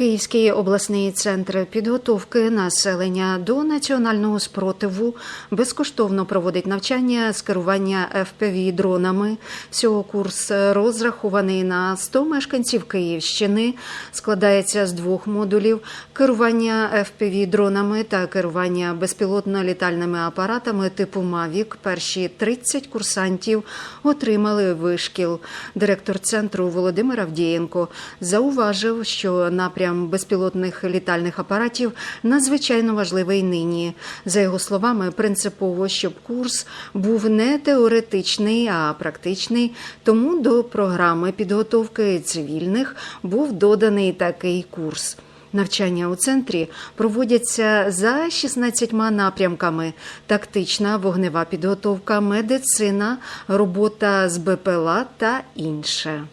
Київський обласний центр підготовки населення до національного спротиву безкоштовно проводить навчання з керування fpv дронами. Всього курс розрахований на 100 мешканців Київщини. Складається з двох модулів: керування fpv дронами та керування безпілотно-літальними апаратами типу Мавік. Перші 30 курсантів отримали вишкіл. Директор центру Володимир Авдієнко зауважив, що напрям безпілотних літальних апаратів надзвичайно важливий нині. За його словами, принципово, щоб курс був не теоретичний, а практичний. Тому до програми підготовки цивільних був доданий такий курс. Навчання у центрі проводяться за 16 напрямками: тактична вогнева підготовка, медицина, робота з БПЛА та інше.